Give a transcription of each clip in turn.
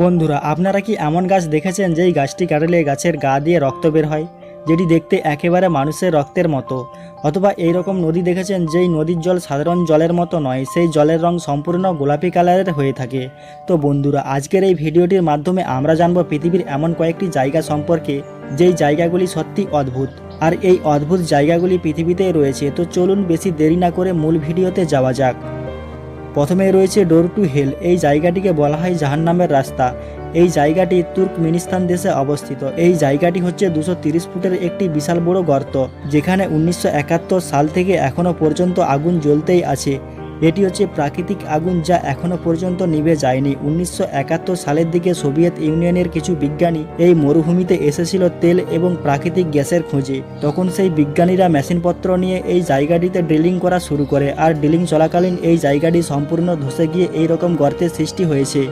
বন্ধুরা, আপনারা কি এমন গাছ দেখেছেন যেই গাছটি কাটলে গাছের গা দিয়ে রক্ত বের হয়? যেটি দেখতে একেবারে মানুষের রক্তের মতো। অথবা এই রকম নদী দেখেছেন যেই নদীর জল সাধারণ জলের মতো নয়, সেই জলের রং সম্পূর্ণ গোলাপি কালারের হয়ে থাকে। তো বন্ধুরা, আজকের এই ভিডিওটির মাধ্যমে আমরা জানব পৃথিবীর এমন কয়েকটি জায়গা সম্পর্কে, যেই জায়গাগুলি সত্যি অদ্ভুত। আর এই অদ্ভুত জায়গাগুলি পৃথিবীতেই রয়েছে, তো চলুন বেশি দেরি না করে মূল ভিডিওতে যাওয়া যাক। প্রথমে রয়েছে ডোর টু হেল এই জায়গাটিকে বলা হয় জাহান্নামের রাস্তা। এই জায়গাটি তুর্কমিনিস্তান দেশে অবস্থিত। এই জায়গাটি হচ্ছে দুশো ফুটের একটি বিশাল বড় গর্ত, যেখানে উনিশশো একাত্তর সাল থেকে এখনও পর্যন্ত আগুন জ্বলতেই আছে। এটি হচ্ছে প্রাকৃতিক আগুন যা এখনও পর্যন্ত নিভে যায়নি। উনিশশো একাত্তর সালের দিকে সোভিয়েত ইউনিয়নের কিছু বিজ্ঞানী এই মরুভূমিতে এসেছিল তেল এবং প্রাকৃতিক গ্যাসের খোঁজে। তখন সেই বিজ্ঞানীরা মেশিনপত্র নিয়ে এই জায়গাটিতে ড্রিলিং করা শুরু করে আর ড্রিলিং চলাকালীন এই জায়গাটি সম্পূর্ণ ধসে গিয়ে এই রকম গর্তের সৃষ্টি হয়েছে।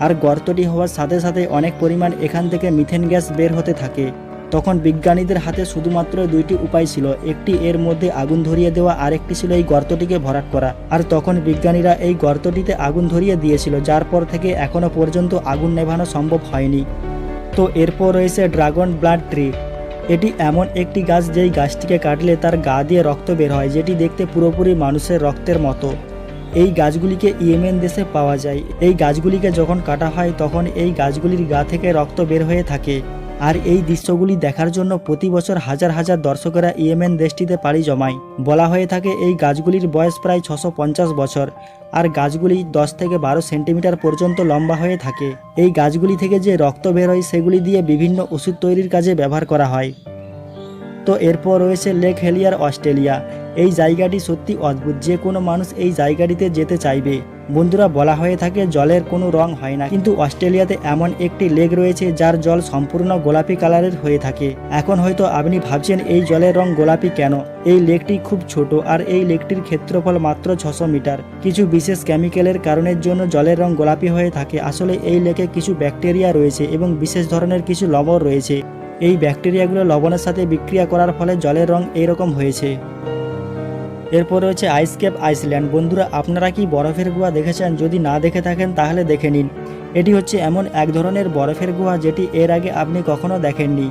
আর গর্তটি হওয়ার সাথে সাথে অনেক পরিমাণ এখান থেকে মিথেন গ্যাস বের হতে থাকে। তখন বিজ্ঞানীদের হাতে শুধুমাত্র দুইটি উপায় ছিল, একটি এর মধ্যে আগুন ধরিয়ে দেওয়া আরেকটি ছিল এই গর্তটিকে ভরাট করা। আর তখন বিজ্ঞানীরা এই গর্তটিতে আগুন ধরিয়ে দিয়েছিল, যার পর থেকে এখনও পর্যন্ত আগুন নেভানো সম্ভব হয়নি। তো এরপর রয়েছে ড্রাগন ব্লাড ট্রি। এটি এমন একটি গাছ, যেই গাছটিকে কাটলে তার গা দিয়ে রক্ত বের হয়, যেটি দেখতে পুরোপুরি মানুষের রক্তের মতো। এই গাছগুলিকে ইয়েমেন দেশে পাওয়া যায়। এই গাছগুলিকে যখন কাটা হয়, তখন এই গাছগুলির গা থেকে রক্ত বের হয়ে থাকে। আর এই দৃশ্যগুলি দেখার জন্য প্রতি বছর হাজার হাজার দর্শকেরা ইয়েমেন দেশটিতে পাড়ি জমায়। বলা হয়ে থাকে এই গাছগুলির বয়স প্রায় ছশো বছর আর গাছগুলি দশ থেকে বারো সেন্টিমিটার পর্যন্ত লম্বা হয়ে থাকে। এই গাছগুলি থেকে যে রক্ত বের হয় সেগুলি দিয়ে বিভিন্ন ওষুধ তৈরির কাজে ব্যবহার করা হয়। তো এরপর রয়েছে লেক হেলিয়ার অস্ট্রেলিয়া। এই জায়গাটি সত্যি অদ্ভুত। যে কোনো মানুষ এই জায়গাটিতে যেতে চাইবে। বন্ধুরা, বলা হয়ে থাকে, জলের কোনো রং হয় না। কিন্তু অস্ট্রেলিয়াতে এমন একটি লেক রয়েছে, যার জল সম্পূর্ণ গোলাপি কালারের হয়ে থাকে। এখন হয়তো আপনি ভাবছেন, এই জলের রং গোলাপি কেন? এই লেকটি খুব ছোট আর এই লেকটির ক্ষেত্রফল মাত্র ছশো মিটার। কিছু বিশেষ কেমিক্যালের কারণের জন্য জলের রং গোলাপি হয়ে থাকে। আসলে এই লেকে কিছু ব্যাকটেরিয়া রয়েছে এবং বিশেষ ধরনের কিছু লবণ রয়েছে। এই ব্যাকটেরিয়াগুলো লবণের সাথে বিক্রিয়া করার ফলে জলের রং এইরকম হয়েছে। এরপর রয়েছে আইসকেপ আইসল্যান্ড বন্ধুরা, আপনারা কি বরফের গুহা দেখেছেন? যদি না দেখে থাকেন, তাহলে দেখে নিন। এটি হচ্ছে এমন এক ধরনের বরফের গুহা যেটি এর আগে আপনি কখনো দেখেননি।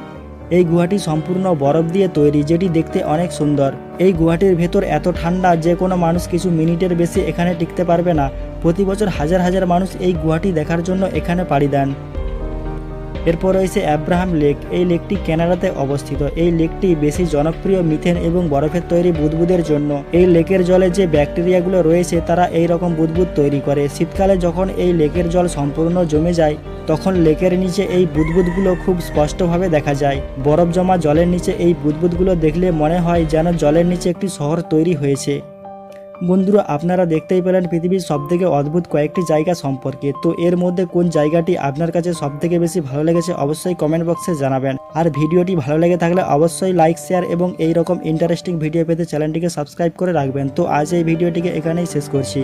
এই গুহাটি সম্পূর্ণ বরফ দিয়ে তৈরি, যেটি দেখতে অনেক সুন্দর। এই গুহাটির ভেতর এত ঠান্ডা, যে কোনো মানুষ কিছু মিনিটের বেশি এখানে টিকতে পারবে না। প্রতি বছর হাজার হাজার মানুষ এই গুহাটি দেখার জন্য এখানে পাড়ি দেন। এরপর রয়েছে অ্যাব্রাহাম লেক। এই লেকটি কানাডাতে অবস্থিত। এই লেকটি বেশি জনপ্রিয় মিথেন এবং বরফের তৈরি বুদবুদের জন্য। এই লেকের জলে যে ব্যাকটেরিয়াগুলো রয়েছে, তারা এই রকম বুদবুদ তৈরি করে। শীতকালে যখন এই লেকের জল সম্পূর্ণ জমে যায়, তখন লেকের নিচে এই বুদবুদগুলো খুব স্পষ্টভাবে দেখা যায়। বরফ জমা জলের নিচে এই বুদবুদগুলো দেখলে মনে হয় যেন জলের নিচে একটি শহর তৈরি হয়েছে। বন্ধুরা, আপনারা দেখতেই পেলেন পৃথিবীর সবথেকে অদ্ভুত কয়েকটি জায়গা সম্পর্কে। তো এর মধ্যে কোন জায়গাটি আপনার কাছে সবথেকে বেশি ভালো লেগেছে অবশ্যই কমেন্ট বক্সে জানাবেন। আর ভিডিওটি ভালো লেগে থাকলে অবশ্যই লাইক শেয়ার এবং এই রকম ইন্টারেস্টিং ভিডিও পেতে চ্যানেলটিকে সাবস্ক্রাইব করে রাখবেন। তো আজ এই ভিডিওটিকে এখানেই শেষ করছি।